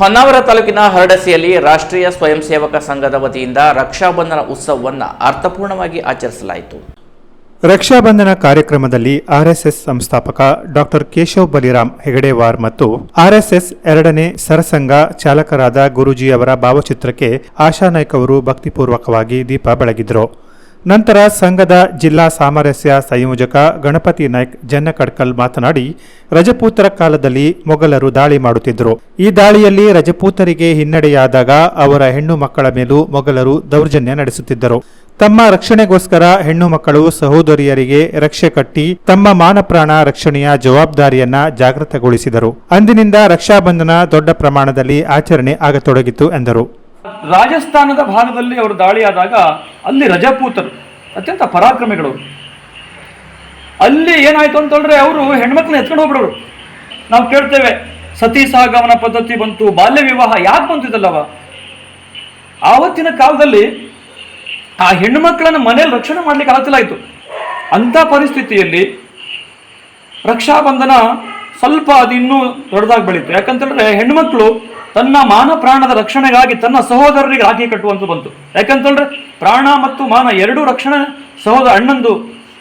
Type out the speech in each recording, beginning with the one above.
ಹೊನ್ನಾವರ ತಾಲೂಕಿನ ಹರಡಸಿಯಲ್ಲಿ ರಾಷ್ಟ್ರೀಯ ಸ್ವಯಂ ಸೇವಕ ಸಂಘದ ವತಿಯಿಂದ ರಕ್ಷಾಬಂಧನ ಉತ್ಸವವನ್ನು ಅರ್ಥಪೂರ್ಣವಾಗಿ ಆಚರಿಸಲಾಯಿತು. ರಕ್ಷಾಬಂಧನ ಕಾರ್ಯಕ್ರಮದಲ್ಲಿ ಆರ್ಎಸ್ಎಸ್ ಸಂಸ್ಥಾಪಕ ಡಾಕ್ಟರ್ ಕೇಶವ್ ಬಲಿರಾಮ್ ಹೆಗಡೆವಾರ್ ಮತ್ತು ಆರ್ಎಸ್ಎಸ್ ಎರಡನೇ ಸರಸಂಘ ಚಾಲಕರಾದ ಗುರೂಜಿಯವರ ಭಾವಚಿತ್ರಕ್ಕೆ ಆಶಾ ನಾಯ್ಕ್ ಅವರು ಭಕ್ತಿಪೂರ್ವಕವಾಗಿ ದೀಪ ಬೆಳಗಿದ್ರು. ನಂತರ ಸಂಘದ ಜಿಲ್ಲಾ ಸಾಮರಸ್ಯ ಸಂಯೋಜಕ ಗಣಪತಿ ನಾಯ್ಕ್ ಜನ್ನಕಡ್ಕಲ್ ಮಾತನಾಡಿ, ರಜಪೂತರ ಕಾಲದಲ್ಲಿ ಮೊಘಲರು ದಾಳಿ ಮಾಡುತ್ತಿದ್ದರು. ಈ ದಾಳಿಯಲ್ಲಿ ರಜಪೂತರಿಗೆ ಹಿನ್ನಡೆಯಾದಾಗ ಅವರ ಹೆಣ್ಣು ಮಕ್ಕಳ ಮೇಲೂ ಮೊಘಲರು ದೌರ್ಜನ್ಯ ನಡೆಸುತ್ತಿದ್ದರು. ತಮ್ಮ ರಕ್ಷಣೆಗೋಸ್ಕರ ಹೆಣ್ಣು ಮಕ್ಕಳು ಸಹೋದರಿಯರಿಗೆ ರಕ್ಷೆ ಕಟ್ಟಿ, ತಮ್ಮ ಮಾನಪ್ರಾಣ ರಕ್ಷಣೆಯ ಜವಾಬ್ದಾರಿಯನ್ನ ಜಾಗೃತಗೊಳಿಸಿದರು. ಅಂದಿನಿಂದ ರಕ್ಷಾಬಂಧನ ದೊಡ್ಡ ಪ್ರಮಾಣದಲ್ಲಿ ಆಚರಣೆ ಆಗತೊಡಗಿತು ಎಂದರು. ರಾಜಸ್ಥಾನದ ಭಾಗದಲ್ಲಿ ಅವರು ದಾಳಿಯಾದಾಗ ಅಲ್ಲಿ ರಜಪೂತರು, ಅತ್ಯಂತ ಪರಾಕ್ರಮಿಗಳು. ಅಲ್ಲಿ ಏನಾಯ್ತು ಅಂತಂದ್ರೆ ಅವರು ಹೆಣ್ಮಕ್ಳನ್ನ ಎತ್ಕೊಂಡು ಹೋಗ್ಬಿಡೋರು. ನಾವು ಕೇಳ್ತೇವೆ ಸತಿ ಸಹಗಮನ ಪದ್ಧತಿ ಬಂತು, ಬಾಲ್ಯ ವಿವಾಹ ಯಾಕೆ ಬಂತಿದ್ದಲ್ಲವ ಆವತ್ತಿನ ಕಾಲದಲ್ಲಿ ಆ ಹೆಣ್ಮಕ್ಳನ್ನ ಮನೆಯಲ್ಲಿ ರಕ್ಷಣೆ ಮಾಡ್ಲಿಕ್ಕೆ ಆಗ್ತಿಲ್ಲ ಇತ್ತು. ಅಂಥ ಪರಿಸ್ಥಿತಿಯಲ್ಲಿ ರಕ್ಷಾಬಂಧನ ಸ್ವಲ್ಪ ಅದು ಇನ್ನೂ ದೊಡ್ಡದಾಗಿ ಬೆಳೀತು. ಯಾಕಂತಂದ್ರೆ ಹೆಣ್ಮಕ್ಳು ತನ್ನ ಮಾನ ಪ್ರಾಣದ ರಕ್ಷಣೆಗಾಗಿ ತನ್ನ ಸಹೋದರರಿಗೆ ರಾಖಿ ಕಟ್ಟುವಂತ ಬಂತು. ಯಾಕಂತಂದ್ರೆ ಪ್ರಾಣ ಮತ್ತು ಮಾನ ಎರಡೂ ರಕ್ಷಣೆ ಸಹೋದರ ಅಣ್ಣಂದು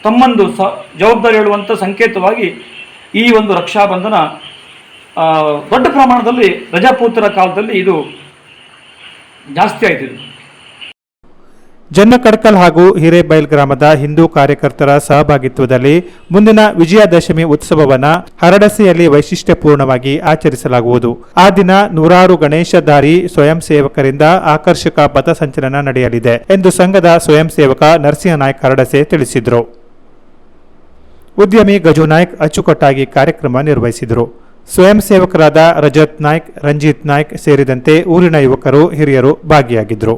ತಮ್ಮಂದು ಸ ಜವಾಬ್ದಾರಿ ಹೇಳುವಂಥ ಸಂಕೇತವಾಗಿ ಈ ಒಂದು ರಕ್ಷಾಬಂಧನ ಆ, ದೊಡ್ಡ ಪ್ರಮಾಣದಲ್ಲಿ ರಜಾಪೂತರ ಕಾಲದಲ್ಲಿ ಇದು ಜಾಸ್ತಿ ಆಯ್ತು ಜನ್ನಕಡ್ಕಲ್ ಹಾಗೂ ಹಿರೇಬೈಲ್ ಗ್ರಾಮದ ಹಿಂದೂ ಕಾರ್ಯಕರ್ತರ ಸಹಭಾಗಿತ್ವದಲ್ಲಿ ಮುಂದಿನ ವಿಜಯದಶಮಿ ಉತ್ಸವವನ್ನು ಹರಡಸೆಯಲ್ಲಿ ವೈಶಿಷ್ಟ್ಯಪೂರ್ಣವಾಗಿ ಆಚರಿಸಲಾಗುವುದು. ಆ ದಿನ ನೂರಾರು ಗಣೇಶಧಾರಿ ಸ್ವಯಂ ಸೇವಕರಿಂದ ಆಕರ್ಷಕ ಪಥಸಂಚಲನ ನಡೆಯಲಿದೆ ಎಂದು ಸಂಘದ ಸ್ವಯಂ ಸೇವಕ ನರಸಿಂಹನಾಯ್ಕ್ ಹರಡಸೆ ತಿಳಿಸಿದರು. ಉದ್ಯಮಿ ಗಜು ನಾಯ್ಕ ಅಚ್ಚುಕಟ್ಟಾಗಿ ಕಾರ್ಯಕ್ರಮ ನಿರ್ವಹಿಸಿದರು. ಸ್ವಯಂ ಸೇವಕರಾದ ರಜತ್ ನಾಯ್ಕ್, ರಂಜಿತ್ ನಾಯ್ಕ್ ಸೇರಿದಂತೆ ಊರಿನ ಯುವಕರು, ಹಿರಿಯರು ಭಾಗಿಯಾಗಿದ್ದರು